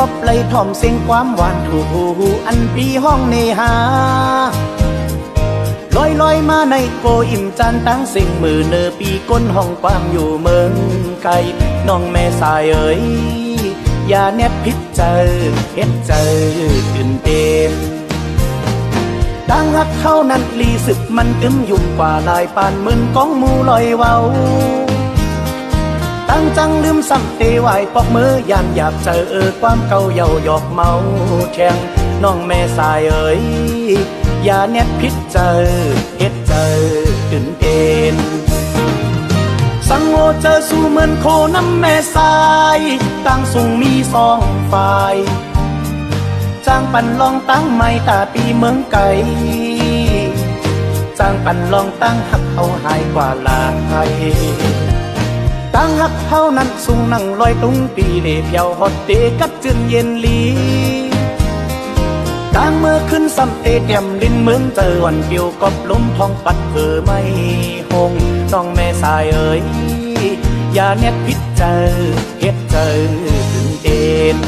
กอบเลยถ่อมเสียงความหวานถูอันปีห้องเนหาลอยลอยมาในโกอิ่มจันตั้งสิ่งมือเนอปีก้นห้องความอยู่เมืองไกลน้องแม่สายเอ๋ยอย่าแนบพิษเจอเฮ็ดเจอตื่นเต้นดังฮักเข้านั้นลีสึกมันกึมยุ่งกว่าลายปานมึนก้องหมูลอยเว้าตั้ง จังลืมซ้ำเตไหวปอกมือยามอยากเจอเออความเก่าเยาหยอกเมาแข่งน้องแม่สายเอ๋ยอย่าแนบพิษเจอเฮ็ดเจอตื่นเต้นสังโอเจอสู่เหมือนโคน้ำแม่สายตั้งสูงมีสองฝ่ายจ้างปันลองตั้งไม่ตาปีเมืองไก่จ้างปันลองตั้งหักเอาหายกว่าลาย ตั้งหักเท่านั้นสูงนั่งลอยตุงปีเดเพียวฮอตเตกับจึงเย็นลีกลางเมื่อขึ้นซ้ำเตเตียมลินเมืองเจอวันเปียวกอบลมทองปัดเือไม่หงน้องแม่สายเอ๋ยอย่าเน็ตพิษเจอเฮ็ดเจอถึงเด่น